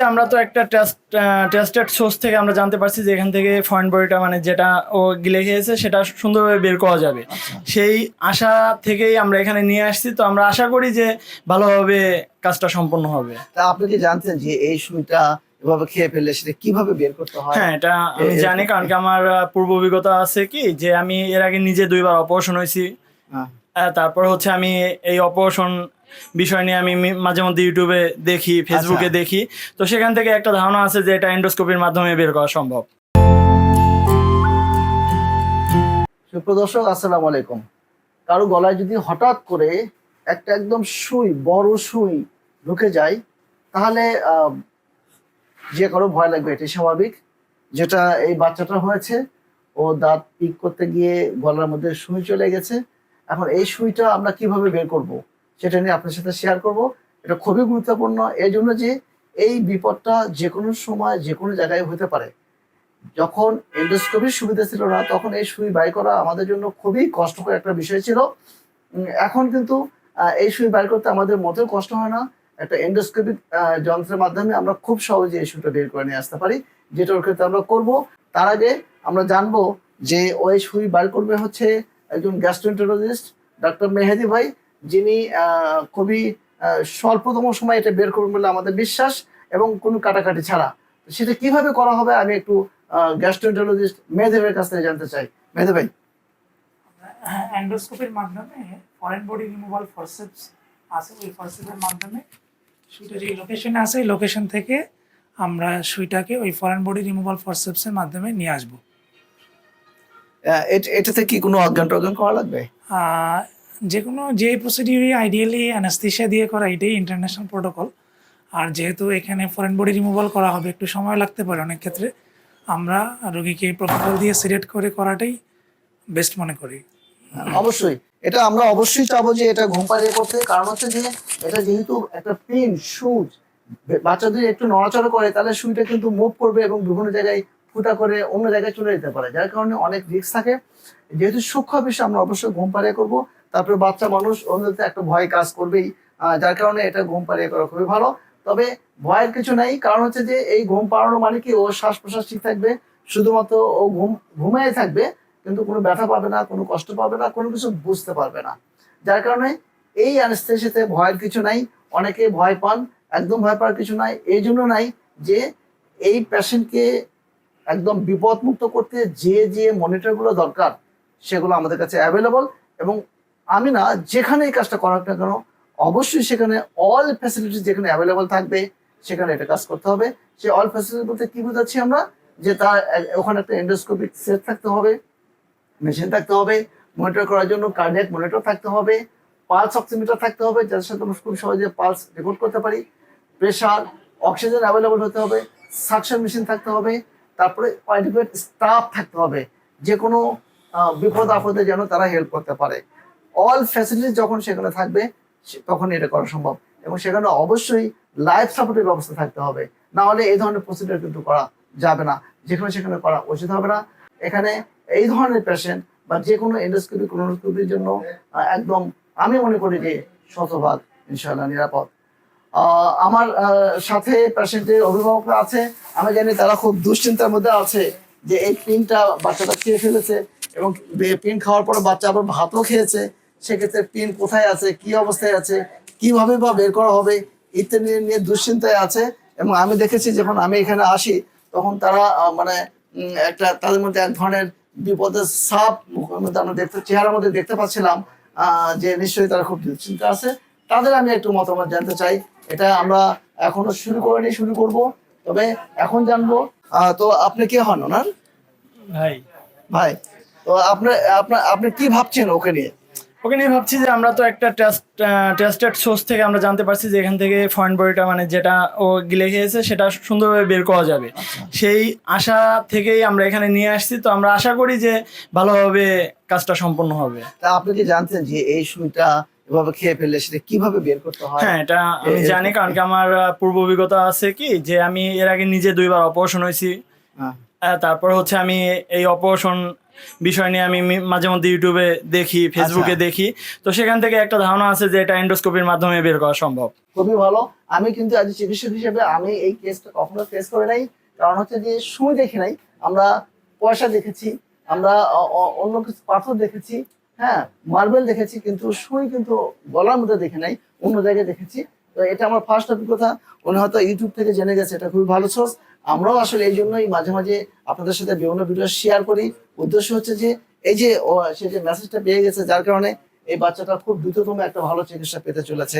আমরা তো একটা টেস্ট টেস্টেড সোর্স থেকে আমরা জানতে পারছি যে এখান থেকে ফয়েন্ট বডিটা মানে যেটা ও গিলে খেয়েছে সেটা সুন্দরভাবে বের করা যাবে। সেই আশা থেকেই আমরা এখানে নিয়ে আসছি। তো আমরা আশা করি যে ভালোভাবে কাজটা সম্পন্ন হবে। তা আপনি কি জানতেন যে এই সুইটা এভাবে খেয়ে ফেললে সেটা কীভাবে বের করতে হয়? হ্যাঁ এটা আমি জানি কারণ কি আমার পূর্ব অভিজ্ঞতা আছে কি যে আমি এর আগে নিজে দুইবার অপারেশন হয়েছি। হ্যাঁ। তারপর হচ্ছে আমি এই অপারেশন বিষয় নিয়ে আমি মাঝে মধ্যে ইউটিউবে দেখি ফেসবুকে আচ্ছা। দেখি। তো সেখান থেকে একটা ধারণা আছে যে এটা এন্ডোস্কোপির মাধ্যমে বের করা সম্ভব। সুপ্রদর্শক আসসালামু আলাইকুম। কারও গলায় যদি হঠাৎ করে একটা একদম সুই বড় সুই ঢুকে যায় তাহলে আহ, যে কারও ভয় লাগবে এটাই স্বাভাবিক। যেটা এই বাচ্চাটা হয়েছে ও দাঁত পিক করতে গিয়ে গলার মধ্যে সুই চলে গেছে। এখন এই সুইটা আমরা কীভাবে বের করব? সেটা নিয়ে আপনার সাথে শেয়ার করব। এটা খুবই গুরুত্বপূর্ণ। এই জন্য যে এই বিপদটা যে কোনো সময় যে কোনো জায়গায় হতে পারে। যখন এন্ডোস্কোপির সুবিধা ছিল না, তখন এই সুই বাই করা আমাদের জন্য খুবই কষ্টকর একটা বিষয় ছিল। এখন কিন্তু এই সুই বাই করতে আমাদের মোটেও কষ্ট হয় না। একটা এন্ডোস্কোপিক যন্ত্রের মাধ্যমে আমরা খুব সহজে এই সুইটা বের করে নিয়ে আসতে পারি, যেটার ক্ষেত্রে আমরা করব। তার আগে আমরা জানব যে ওই সুই বার করবে হচ্ছে একজন গ্যাস্ট্রোন্টোলজিস্ট ডক্টর মেহেদি ভাই। যিনি খুবই স্বল্পতম সময় এটা বের করবেন বলে আমাদের বিশ্বাস এবং কোনো কাটাকাটি ছাড়া। সেটা কীভাবে করা হবে আমি একটু গ্যাস্ট্রোন্টোলজিস্ট মেহেদি ভাইয়ের কাছ থেকে জানতে চাই। মেহেদি ভাই। অ্যান্ডোস্কোপির মাধ্যমে ফরেন বডি রিমুভাল ফরসেপস আছে ওই ফরসেপের মাধ্যমে সুইটা যে লোকেশনে আছে লোকেশন থেকে আমরা সুইটাকে ওই ফরেন বডি রিমুভাল ফরসেপসের মাধ্যমে নিয়ে আসব। এটাতে কি কোনো অজ্ঞান টজ্ঞান করা লাগবে? যে কোনো যে প্রসিডিউরই আইডিয়ালি অ্যানাস্থিসিয়া দিয়ে করা, এটাই ইন্টারন্যাশনাল প্রোটোকল আর যেহেতু এখানে ফরেন বডি রিমুভাল করা হবে, একটু সময় লাগতে পারে অনেক ক্ষেত্রে, আমরা রোগীকে প্রোটোকল দিয়ে সিলেক্ট করে করাটাই বেস্ট মনে করি। অবশ্যই। এটা আমরা অবশ্যই চাবো যে এটা ঘুম পাড়িয়ে করতে। কারণ হচ্ছে যে, এটা যেহেতু একটা পিন সুচ বাচ্চা যদি একটু নড়াচড়া করে, তাহলে সুইটা কিন্তু মুভ করবে এবং বিভিন্ন জায়গায় ফুটা করে অন্য জায়গায় চলে যেতে পারে। যার কারণে অনেক রিস্ক থাকে। যেহেতু সূক্ষ্ম বিষয়, আমরা অবশ্যই ঘুম পাড়িয়ে করব। তারপরে বাচ্চা মানুষ অন্যতে একটা ভয় কাজ করবেই। যার কারণে এটা ঘুম পাড়িয়ে করা খুবই ভালো। তবে ভয়ের কিছু নাই, কারণ হচ্ছে যে এই ঘুম পাড়ানো মানে কি, ও শ্বাস প্রশ্বাস ঠিক থাকবে, শুধুমাত্র ও ঘুম ঘুমিয়ে থাকবে, কিন্তু কোনো ব্যথা পাবে না, কোনো কষ্ট পাবে না, কোনো কিছু বুঝতে পারবে না। যার কারণে এই অ্যানেস্থেসিতে ভয়ের কিছু নাই, অনেকে ভয় পান, একদম ভয় পাওয়ার কিছু নাই, এই জন্য নাই যে এই পেশেন্টকে একদম বিপদমুক্ত করতে যে যে মনিটরগুলো দরকার, সেগুলো আমাদের কাছে অ্যাভেলেবল এবং আমি না যেখানে এই কাজটা করার না কেন, অবশ্যই সেখানে অল ফ্যাসিলিটি যেখানে অ্যাভেলেবল থাকবে, সেখানে এটা কাজ করতে হবে। সেই অল ফ্যাসিলিটি বলতে কি বোঝাচ্ছি আমরা? যে তার, ওখানে একটা এন্ডোস্কোপিক সেট থাকতে হবে মেশিন থাকতে হবে মনিটর করার জন্য কার্ডিয়াক মনিটর থাকতে হবে পালস অক্সিমিটার থাকতে হবে, যার সাথে আমরা খুব সহজে পালস রেকর্ড করতে পারি প্রেশার অক্সিজেন অ্যাভেলেবল হতে হবে সাকশন মেশিন থাকতে হবে, তারপরে অ্যাডিকুয়েট স্টাফ থাকতে হবে যে কোনো বিপদ আপদে যেন তারা হেল্প করতে পারে। অল ফ্যাসিলিটি যখন সেখানে থাকবে তখন এটা করা সম্ভব। এবং সেখানে অবশ্যই লাইফ সাপোর্টের ব্যবস্থা থাকতে হবে। না হলে এই ধরনের প্রসিডিউর কিন্তু করা যাবে না। যেখানে সেখানে করা উচিত হবে না। এখানে এই ধরনের পেশেন্ট বা যে কোনো এন্ডোস্কোপি কোনোস্কোপির জন্য একদম আমি মনে করি যে শতভাগ ইনশাল্লাহ নিরাপদ। আমার সাথে পেশেন্টের অভিভাবকরা আছে। আমি জানি তারা খুব দুশ্চিন্তার মধ্যে আছে যে এই পিনটা বাচ্চাটা খেয়ে ফেলেছে এবং পিন খাওয়ার পরে বাচ্চা আবার ভাতও খেয়েছে। সেক্ষেত্রে পিন কোথায় আছে কি অবস্থায় আছে কীভাবে বা বের করা হবে ইত্যাদি নিয়ে দুশ্চিন্তায় আছে এবং আমি দেখেছি যখন আমি এখানে আসি তখন তারা মানে একটা তাদের মধ্যে এক ধরনের বিপদের সাপ মধ্যে আমরা দেখতে চেহারার মধ্যে দেখতে পাচ্ছিলাম যে নিশ্চয়ই তারা খুব দুশ্চিন্তা আছে। তাদের আমি একটু মতামত জানতে চাই। এটা আমরা এখনও শুরু করিনি শুরু করব। তবে এখন জানব তো আপনি কে হন ওনার? ভাই। ভাই তো আপনার আপনার আপনি কি ভাবছেন ওকে নিয়ে? ওকে নিয়ে ভাবছি যে আমরা তো একটা টেস্ট টেস্টেড সোর্স থেকে আমরা জানতে পারছি যে এখান থেকে ফয়েন্ট বডিটা মানে যেটা ও গিলে খেয়েছে সেটা সুন্দরভাবে বের করা যাবে। সেই আশা থেকেই আমরা এখানে নিয়ে আসছি। তো আমরা আশা করি যে ভালোভাবে কাজটা সম্পন্ন হবে। তা আপনি কি জানতেন যে এই সুইটা এভাবে খেয়ে ফেললে সেটা কীভাবে বের করতে হয়? হ্যাঁ এটা আমি জানি কারণ কি আমার পূর্ব অভিজ্ঞতা আছে কি যে আমি এর আগে নিজে দুইবার অপারেশন হয়েছি। হ্যাঁ। তারপর হচ্ছে আমি এই অপারেশন বিষয় নিয়ে আমি মাঝে মধ্যে ইউটিউবে দেখি ফেসবুকে আচ্ছা। দেখি। তো সেখান থেকে একটা ধারণা আছে যে এটা এন্ডোস্কোপির মাধ্যমে বের করা সম্ভব। খুবই ভালো। আমি কিন্তু আজ চিকিৎসক হিসেবে আমি এই কেসটা কখনো ফেস করে নাই। কারণ হচ্ছে যে সুই দেখি নাই। আমরা পয়সা দেখেছি আমরা অন্য কিছু পাথর দেখেছি হ্যাঁ মার্বেল দেখেছি কিন্তু সুই কিন্তু গলার মধ্যে দেখে নাই অন্য জায়গায় দেখেছি। তো এটা আমার ফার্স্ট অভিজ্ঞতা। উনি হয়তো ইউটিউব থেকে জেনে গেছে এটা খুবই ভালো সোর্স আমরাও আসলে এই জন্যই মাঝে মাঝে আপনাদের সাথে বিভিন্ন ভিডিও শেয়ার করি। উদ্দেশ্য হচ্ছে যে, এই যে সে যে মেসেজটা পেয়ে গেছে, যার কারণে এই বাচ্চাটা খুব দ্রুততম একটা ভালো চিকিৎসা পেতে চলেছে।